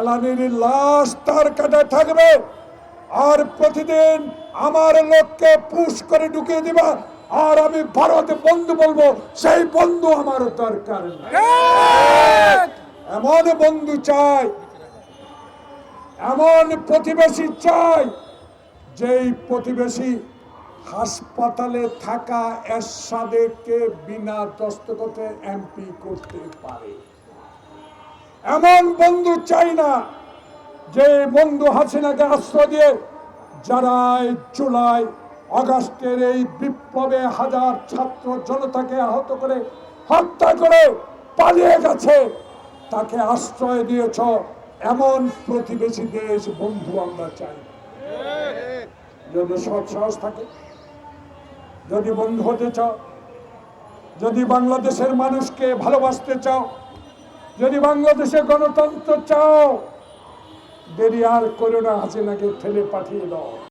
ফেলানির লাশ তার কাছে থাকবে। আর প্রতিদিন আমার লোককে পুশ করে ঢুকিয়ে দিবা। আর আমি ভারতে বন্ধু বলব, সেই বন্ধু আমার দরকার। এমন বন্ধু চাই, এমন প্রতিবেশী চাই, যেই প্রতিবেশী হাসপাতালে থাকা এরশাদেরকে বিনা দস্তখতে এমপি করতে পারে। এমন বন্ধু চাই না যে বন্ধু হাসিনাকে আশ্রয় দিয়ে যারা জুলাই আগস্টের এই বিপ্লবে হাজার ছাত্র জনতাকে আহত করে হত্যা করে পালিয়ে গেছে, তাকে আশ্রয় দিয়েছ এমন প্রতিবেশী দেশ বন্ধু আমরা চাই যদি সৎ সাহস থাকে, যদি বন্ধু হতে চাও, যদি বাংলাদেশের মানুষকে ভালোবাসতে চাও যদি বাংলাদেশে গণতন্ত্র চাও দেরি আর করো না হাসিনাকে ফেলে পাঠিয়ে দাও।